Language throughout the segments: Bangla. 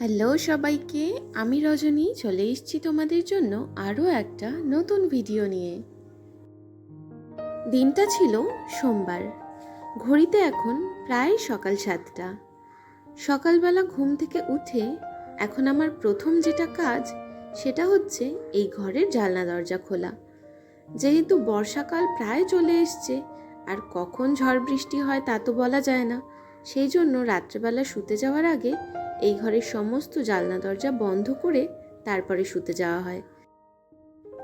হ্যালো সবাইকে, আমি রজনী, চলে এসেছি তোমাদের জন্য আরও একটা নতুন ভিডিও নিয়ে। দিনটা ছিল সোমবার। ঘড়িতে এখন প্রায় সকাল সাতটা। সকালবেলা ঘুম থেকে উঠে এখন আমার প্রথম যেটা কাজ, সেটা হচ্ছে এই ঘরের জানলা দরজা খোলা। যেহেতু বর্ষাকাল প্রায় চলে এসছে, আর কখন ঝড় বৃষ্টি হয় তা তো বলা যায় না, সেই জন্য রাত্রেবেলা শুতে যাওয়ার আগে এই ঘরের সমস্ত জালনা দরজা বন্ধ করে তারপরে শুতে যাওয়া হয়।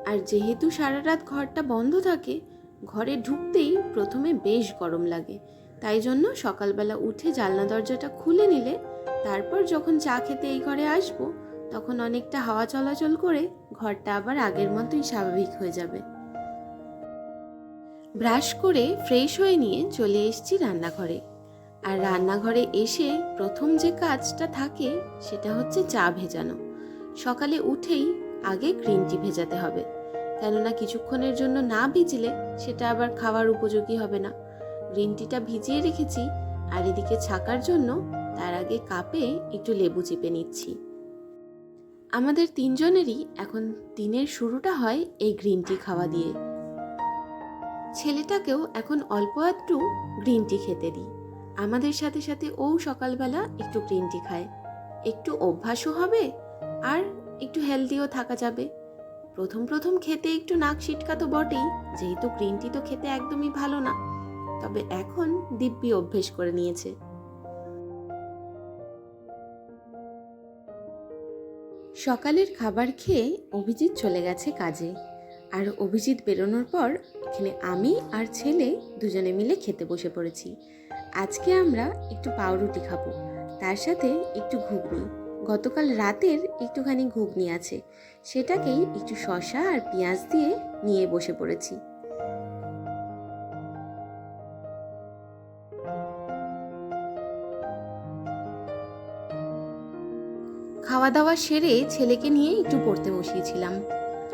আর যেহেতু সারা রাত ঘরটা বন্ধ থাকে, ঘরে ঢুকতেই প্রথমে বেশ গরম লাগে। তাই জন্য সকালবেলা উঠে জালনা দরজাটা খুলে নিলে, তারপর যখন চা খেতে এই ঘরে আসব, তখন অনেকটা হাওয়া চলাচল করে ঘরটা আবার আগের মতোই স্বাভাবিক হয়ে যাবে। ব্রাশ করে ফ্রেশ হয়ে নিয়ে চলে এসেছি রান্নাঘরে। আর রান্নাঘরে এসে প্রথম যে কাজটা থাকে, সেটা হচ্ছে চা ভেজানো। সকালে উঠেই আগে গ্রিন টি ভেজাতে হবে। কেননা কিছুক্ষণের জন্য না ভিজলে সেটা আবার খাওয়ার উপযোগী হবে না। গ্রিন টিটা ভিজিয়ে রেখেছি, আর এদিকে ছাকার জন্য তার আগে কাপে একটু লেবু চিপে নিচ্ছি। আমাদের তিনজনেরই এখন দিনের শুরুটা হয় এই গ্রিন টি খাওয়া দিয়ে। ছেলেটাকেও এখন অল্প একটু গ্রিন টি খেতে দিই। আমাদের সাথে সাথে ও সকালবেলা একটু গ্রিন টি খায়। একটু অভ্যাসও হবে আর একটু হেলদিও থাকা যাবে। প্রথম প্রথম খেতে একটু নাক সিটকা তো বটেই, যেহেতু গ্রিন টি তো খেতে একদমই ভালো না। তবে এখন দিব্যি অভ্যেস করে নিয়েছে। সকালের খাবার খেয়ে অভিজিৎ চলে গেছে কাজে। আর অভিজিৎ বেরোনোর পর এখানে আমি আর ছেলে দুজনে মিলে খেতে বসে পড়েছি। আজকে আমরা একটু পাউরুটি খাব, তার সাথে একটু ঘুগনি। গতকাল রাতের একটুখানি ঘুগনি আছে, সেটাকেই একটু শশা আর পেঁয়াজ দিয়ে নিয়ে বসে পড়েছি। খাওয়া দাওয়া সেরে ছেলেকে নিয়ে একটু পড়তে বসিয়েছিলাম।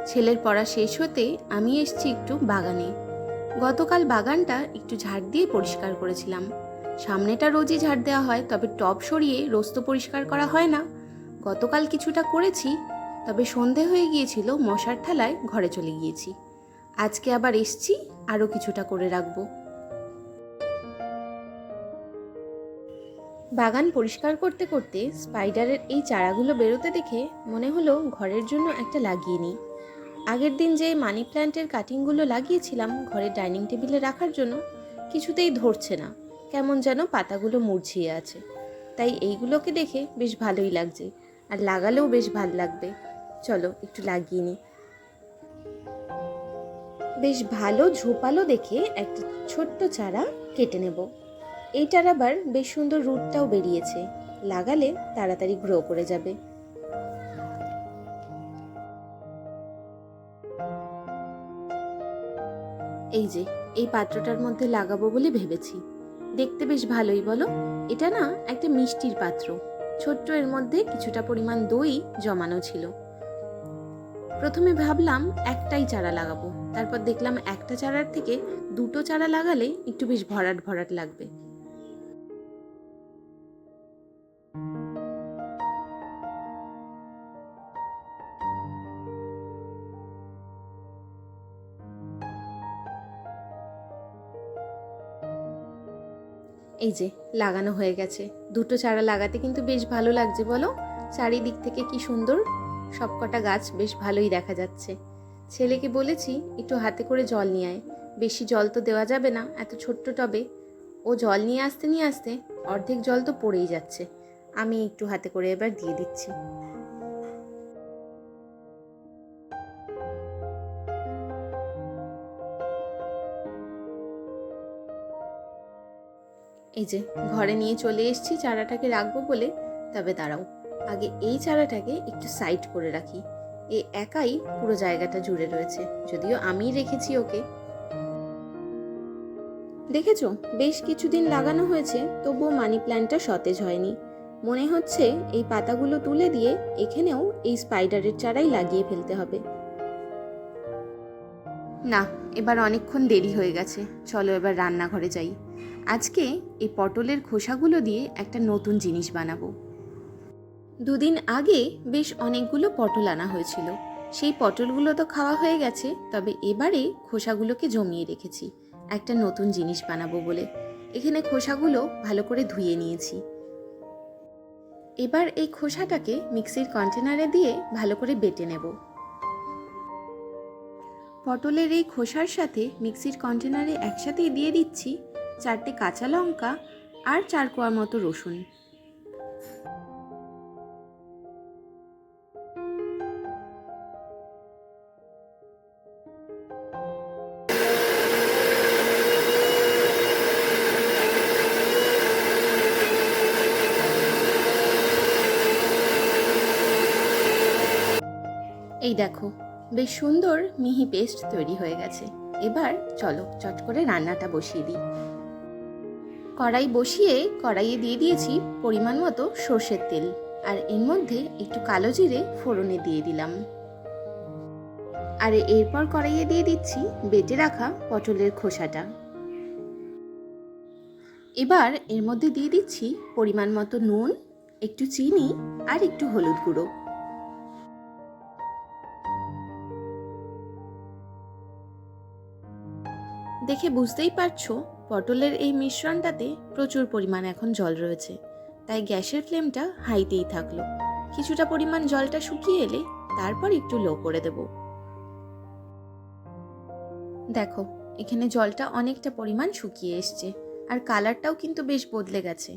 ছেলের পড়া শেষ হতে আমি এসছি একটু বাগানে। গতকাল বাগানটা একটু ঝাড় দিয়ে পরিষ্কার করেছিলাম। সামনেটা রোজই ঝাড় দেওয়া হয়, তবে টপ সরিয়ে রোজ তো পরিষ্কার করা হয় না। গতকাল কিছুটা করেছি, তবে সন্ধে হয়ে গিয়েছিল, মশার ঠালায় ঘরে চলে গিয়েছি। আজকে আবার এসছি, আরও কিছুটা করে রাখব। বাগান পরিষ্কার করতে করতে স্পাইডারের এই চারাগুলো বেরোতে দেখে মনে হলো ঘরের জন্য একটা লাগিয়ে নিই। আগের দিন যে মানি প্ল্যান্টের কাটিংগুলো লাগিয়েছিলাম ঘরের ডাইনিং টেবিলে রাখার জন্য কিছুতেই ধরছে না, কেমন যেন পাতাগুলো মুরঝিয়ে আছে। তাই এইগুলোকে দেখে বেশ ভালোই লাগছে, আর লাগালেও বেশ ভালো লাগবে। চলো একটু লাগিয়ে নিই। বেশ ভালো ঝোপালো দেখে একটা ছোট্ট চারা কেটে নেব। এইটার আবার বেশ সুন্দর রুটটাও বেরিয়েছে। লাগালে তাড়াতাড়ি গ্রো করে যাবে। এই যে, এই পাত্রটার মধ্যে লাগাবো বলে ভেবেছি। দেখতে বেশ ভালোই, বলো। এটা না একটা মিষ্টির পাত্র। ছোট্ট এর মধ্যে কিছুটা পরিমাণ দই জমানো ছিল। প্রথমে ভাবলাম একটাই চারা লাগাবো। তারপর দেখলাম একটা চারার থেকে দুটো চারা লাগালে একটু বেশ ভরাট ভরাট লাগবে। এই যে, লাগানো হয়ে গেছে। দুটো চারা লাগাতে কিন্তু বেশ ভালো লাগছে, বলো? চারিদিক থেকে কি সুন্দর? সবকটা গাছ বেশ ভালোই দেখা যাচ্ছে। ছেলেকে বলেছি, একটু হাতে করে জল নিয়ে আয়। বেশি জল তো দেওয়া যাবে না, এত ছোট্ট টবে। ও জল নিয়ে আসতে নিয়ে আসতে অর্ধেক জল তো পড়েই যাচ্ছে। আমি একটু হাতে করে এবার দিয়ে দিচ্ছি। এই যে, ঘরে নিয়ে চলে এসেছি, চারাটাকে রাখব বলে। তবে দাঁড়াও, আগে এই চারাটাকে একটু সাইড করে রাখি। এ একাই পুরো জায়গাটা জুড়ে রয়েছে, যদিও আমি রেখেছি ওকে। দেখেছ, বেশ কিছুদিন লাগানো হয়েছে, তবুও মানি প্ল্যান্টটা সতেজ হয়নি। মনে হচ্ছে এই পাতাগুলো তুলে দিয়ে এখানেও এই স্পাইডারের চারাই লাগিয়ে ফেলতে হবে। না, এবার অনেকক্ষণ দেরি হয়ে গেছে, চলো এবার রান্নাঘরে যাই। আজকে এই পটলের খোসাগুলো দিয়ে একটা নতুন জিনিস বানাবো। দুদিন আগে বেশ অনেকগুলো পটল আনা হয়েছিল। সেই পটলগুলো তো খাওয়া হয়ে গেছে, তবে এবারে খোসাগুলোকে জমিয়ে রেখেছি। একটা নতুন জিনিস বানাবো বলে। এখানে খোসাগুলো ভালো করে ধুয়ে নিয়েছি। এবার এই খোসাটাকে মিক্সির কন্টেনারে দিয়ে ভালো করে বেটে নেব। পটলের এই খোসার সাথে মিক্সির কন্টেনারে একসাথেই দিয়ে দিচ্ছি। চারটে কাঁচা লঙ্কা আর চার কোয়ার মতো রসুন। এই দেখো, বেশ সুন্দর মিহি পেস্ট তৈরি হয়ে গেছে। এবার চলো চট করে রান্নাটা বসিয়ে দিই। কড়াই বসিয়ে কড়াইয়ে দিয়ে দিয়েছি পরিমাণ মতো সর্ষের তেল। আর এর মধ্যে একটু কালো জিরে ফোড়নে দিয়ে দিলাম। আর এরপর কড়াইয়ে দিয়ে দিচ্ছি বেটে রাখা পটলের খোসাটা। এবার এর মধ্যে দিয়ে দিচ্ছি পরিমাণ মতো নুন, একটু চিনি আর একটু হলুদ গুঁড়ো। দেখে বুঝতেই পারছ পটলের এই মিশ্রণটাতে প্রচুর পরিমাণ এখন জল রয়েছে, তাই গ্যাসের ফ্লেমটা হাইতেই থাকল। কিছুটা পরিমাণ জলটা শুকিয়ে এলে তারপর একটু লো করে দেব। দেখো, এখানে জলটা অনেকটা পরিমাণ শুকিয়ে এসছে, আর কালারটাও কিন্তু বেশ বদলে গেছে।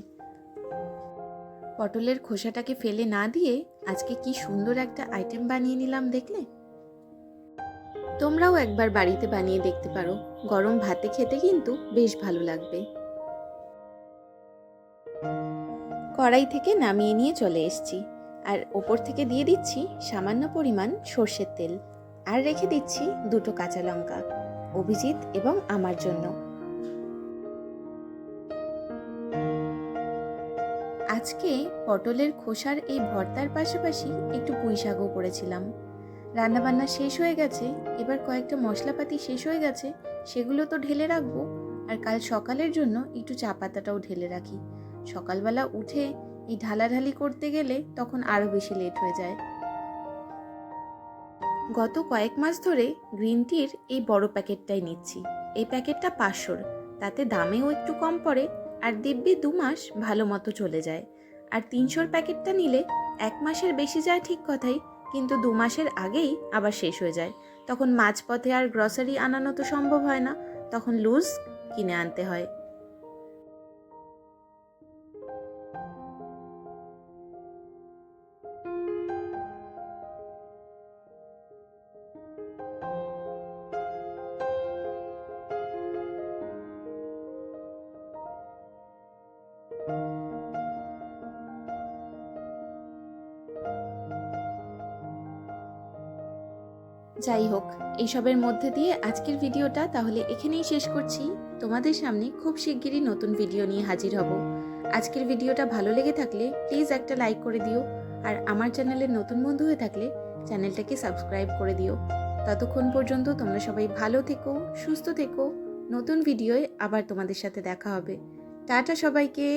পটলের খোসাটাকে ফেলে না দিয়ে আজকে কি সুন্দর একটা আইটেম বানিয়ে নিলাম দেখলে? তোমরাও একবার বাড়িতে বানিয়ে দেখতে পারো। গরম ভাতে খেতে কিন্তু বেশ ভালো লাগবে। কড়াই থেকে নামিয়ে নিয়ে চলে এসেছি। আর ওপর থেকে দিয়ে দিচ্ছি সামান্য পরিমাণ সর্ষের তেল। আর রেখে দিচ্ছি দুটো কাঁচা লঙ্কা, অভিজিৎ এবং আমার জন্য। আজকে পটলের খোসার এই ভর্তার পাশাপাশি একটু পুঁই শাকও করেছিলাম। রান্নাবান্না শেষ হয়ে গেছে, এবার কয়েকটা মশলাপাতি শেষ হয়ে গেছে, সেগুলো তো ঢেলে রাখব। আর কাল সকালের জন্য একটু চা পাতাটাও ঢেলে রাখি। সকালবেলা উঠে এই ঢালাঢালি করতে গেলে তখন আরও বেশি লেট হয়ে যায়। গত কয়েক মাস ধরে গ্রিন টির এই বড় প্যাকেটটাই নিচ্ছি। এই প্যাকেটটা পাঁচশোর, তাতে দামেও একটু কম পড়ে, আর দিব্যি দু মাস ভালো মতো চলে যায়। আর তিনশোর প্যাকেটটা নিলে এক মাসের বেশি যায় ঠিক কথাই কিন্তু দু মাসের আগেই আবার শেষ হয়ে যায়। তখন মাঝপথে আর গ্রসারি আনানো তো সম্ভব হয় না। তখন লুজ কিনে আনতে হয়। যাই হোক এইসবের মধ্যে দিয়ে আজকের ভিডিওটা তাহলে এখানেই শেষ করছি। তোমাদের সামনে খুব শিগগিরই নতুন ভিডিও নিয়ে হাজির হব। আজকের ভিডিওটা ভালো লেগে থাকলে প্লিজ একটা লাইক করে দিও। আর আমার চ্যানেলের নতুন বন্ধু হয়ে থাকলে চ্যানেলটাকে সাবস্ক্রাইব করে দিও। ততক্ষণ পর্যন্ত তোমরা সবাই ভালো থেকো, সুস্থ থেকো। নতুন ভিডিওয় আবার তোমাদের সাথে দেখা হবে। টাটা সবাইকে।